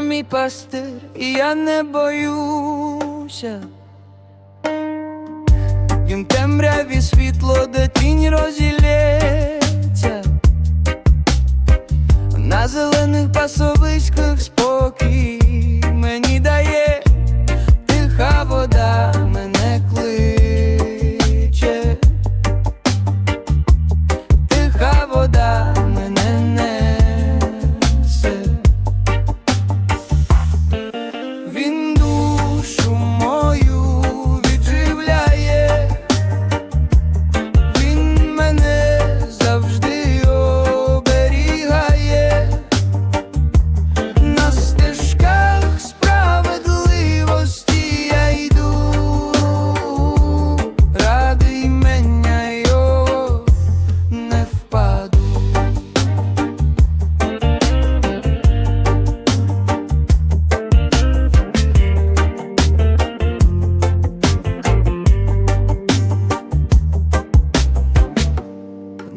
мій пастир, і я не боюся. Він темряві світло, де тінь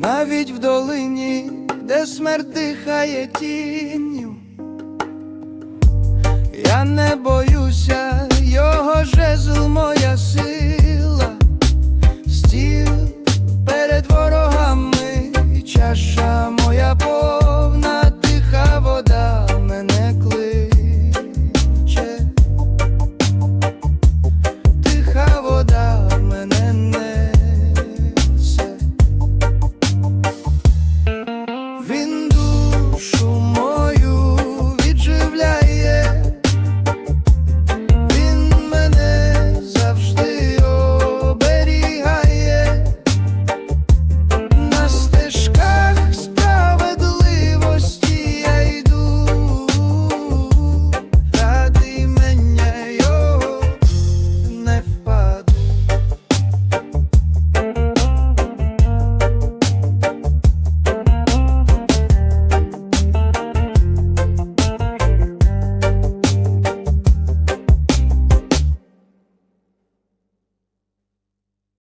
Навіть в долині, де смерть дихає тінню, я не боюся,